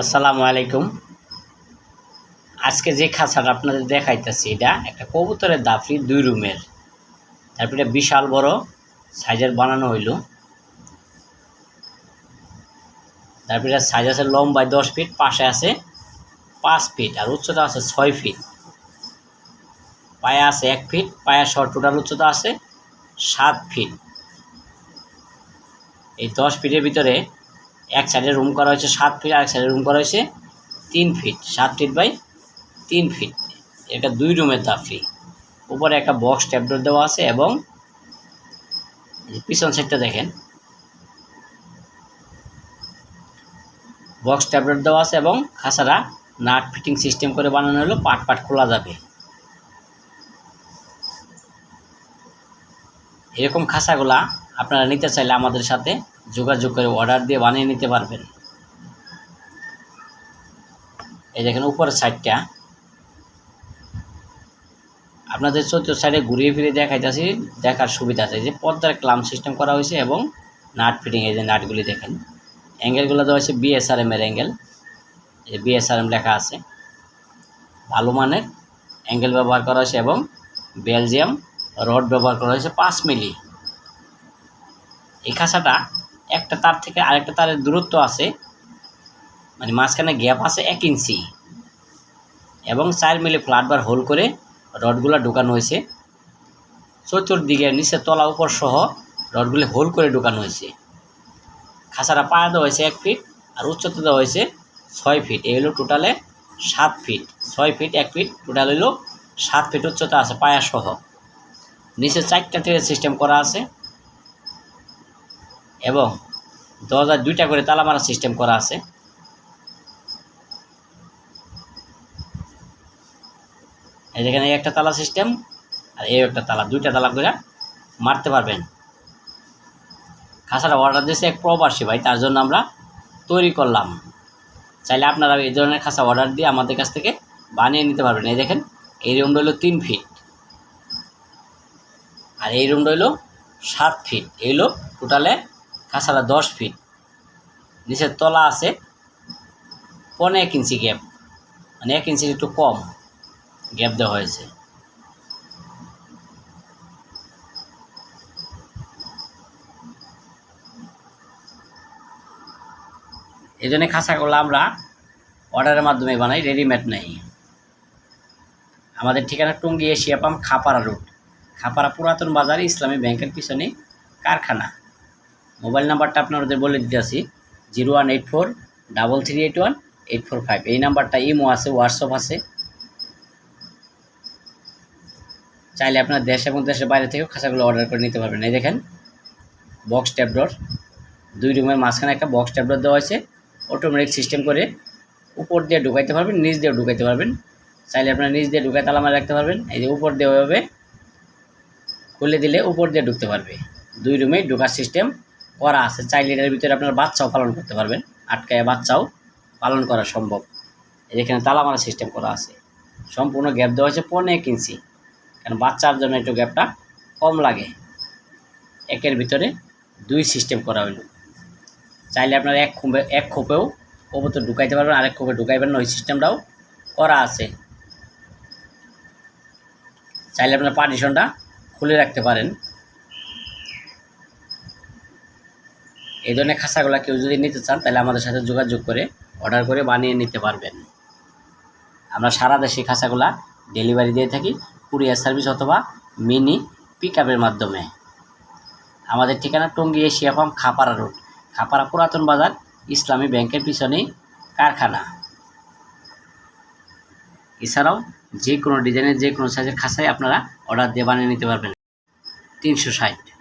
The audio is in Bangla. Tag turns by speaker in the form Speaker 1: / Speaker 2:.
Speaker 1: আসসালামু আলাইকুম। আজকে যে খাঁচাটা আপনাদের দেখাইতেছি, এটা একটা কবুতরের দাফি, দুই রুমের। তারপরে এটা বিশাল বড়, সাইজের বানানো হইল। তারপরে সাইজ আছে লম্বায় দশ ফিট, পাশে আছে পাঁচ ফিট, আর উচ্চতা আছে ছয় ফিট। পায়া আছে এক ফিট পায়া সহ টোটাল উচ্চতা আছে সাত ফিট। এই দশ ফিটের ভিতরে এক সাইডে রুম করা হয়েছে সাত ফিট আর এক সাইডে রুম করা হয়েছে তিন ফিট সাত ফিট বাই তিন ফিট এটা দুই রুমের দাফি। উপরে একটা বক্স ট্যাবলেট দেওয়া আছে এবং পিছন সাইডটা দেখেন। বক্স ট্যাবলেট দেওয়া আছে এবং খাসারা নাট ফিটিং সিস্টেম করে বানানো হলো, পাট পাট খোলা যাবে। এরকম খাসাগুলা আপনারা নিতে চাইলে আমাদের সাথে যোগাযোগ করে অর্ডার দিয়ে বানিয়ে নিতে পারবেন। এই দেখেন উপরের সাইডটা আপনাদের চতুর্থ সাইডে ঘুরিয়ে ফিরে দেখাইতেছি, দেখার সুবিধা আছে। যে পর্দার ক্লাম সিস্টেম করা হয়েছে এবং নাট ফিটিং এই যে নাটগুলি দেখেন। অ্যাঙ্গেলগুলো দেওয়া হয়েছে বিএসআরএম এর অ্যাঙ্গেল এই বিএসআরএম লেখা আছে। ভালো মানের অ্যাঙ্গেল ব্যবহার করা হয়েছে এবং বেলজিয়াম রড ব্যবহার করা হয়েছে পাঁচ মিলি। এই খাঁচাটা একটা তার থেকে আরেকটা তারের দূরত্ব আছে মানে মাঝখানে গ্যাপ আছে এক ইঞ্চি। এবং চার মিলি বার হোল করে রডগুলো ঢুকানো হয়েছে। চতুর্দিকে নিচে তলা উপর সহ রডগুলি হোল করে ঢুকানো হয়েছে। খাঁচাটা পায়া দেওয়া হয়েছে এক ফিট আর উচ্চতা দেওয়া হয়েছে ছয় ফিট এই হলো টোটালে সাত ফিট ছয় ফিট এক ফিট টোটাল হলো সাত ফিট উচ্চতা আছে পায়া সহ। নিচে চারটা ট্রের সিস্টেম করা আছে। এবং দরজায় দুইটা করে তালা মারা সিস্টেম করা আছে। এই যেখানে একটা তালা সিস্টেম আর এই একটা তালা। দুইটা তালা করে মারতে পারবেন। খাসাটা অর্ডার দিয়েছে এক প্রবাসী ভাই, তার জন্য আমরা তৈরি করলাম। চাইলে আপনারা এই ধরনের খাসা অর্ডার দিয়ে আমাদের কাছ থেকে বানিয়ে নিতে পারবেন। এই দেখেন, এই রুমটা হলো তিন ফিট আর এই রুমটা হলো সাত ফিট এই হলো টোটালে খাসাটা দশ ফিট নিচের তলা আছে পনে এক ইঞ্চি গ্যাপ মানে এক ইঞ্চির একটু কম গ্যাপ দেওয়া হয়েছে। এই জন্য খাঁচাগুলো আমরা অর্ডারের মাধ্যমে বানাই রেডিমেড নেই। আমাদের ঠিকানা Tongi Asia pump, Khapara road Khapara পুরাতন বাজারে, ইসলামী ব্যাংকের পিছনে কারখানা। মোবাইল নাম্বারটা আপনাদের বলে দিতে আসি, zero one eight four double three eight one eight four five. এই নাম্বারটা ইমো আছে, হোয়াটসঅ্যাপ আছে। চাইলে আপনার দেশ এবং দেশের বাইরে থেকেও খাঁচাগুলো অর্ডার করে নিতে পারবেন। এই দেখেন বক্স ট্যাবডর দুই রুমের মাঝখানে একটা বক্স ট্যাবডর দেওয়া হয়েছে। অটোমেটিক সিস্টেম করে উপর দিয়ে ঢুকাইতে পারবেন, নিচ দিয়ে ঢুকাইতে পারবেন। চাইলে আপনার নিচ দিয়ে ঢুকাই তালা মারা রাখতে পারবেন। এই যে উপর দিয়ে ওইভাবে খুলে দিলে উপর দিয়ে ঢুকতে পারবে। দুই রুমে ঢোকার সিস্টেম করা আছে, চাইলে এটার ভিতরে আপনার বাচ্চাও পালন করতে পারবেন। আটকায় বাচ্চাও পালন করা সম্ভব। এখানে তালা মারা সিস্টেম করা আছে। সম্পূর্ণ গ্যাপ দেওয়া হয়েছে পনেরো এক ইঞ্চি কারণ বাচ্চার জন্য একটু গ্যাপটা কম লাগে। একের ভিতরে দুই সিস্টেম করা হইল। চাইলে আপনার এক খুঁবে, এক খোপেও কবুতর ঢুকাইতে পারবেন, আরেক খোপে ঢুকাইবেন না, ওই সিস্টেমটাও করা আছে। চাইলে আপনার পার্টিশনটা খুলে রাখতে পারেন। এই ধরনের খাঁচাগুলো কেউ যদি নিতে চান, তাহলে আমাদের সাথে যোগাযোগ করে অর্ডার করে বানিয়ে নিতে পারবেন। আমরা সারা দেশে খাঁচাগুলা ডেলিভারি দিয়ে থাকি কুরিয়ার সার্ভিস অথবা মিনি পিক মাধ্যমে। আমাদের ঠিকানা Tongi Asia pump Khapara road Khapara পুরাতন বাজার, ইসলামী ব্যাংকের পিছনেই কারখানা। এছাড়াও যে কোনো ডিজাইনের যে কোনো সাইজের খাঁচাই আপনারা অর্ডার দিয়ে বানিয়ে নিতে পারবেন। তিনশো ষাট।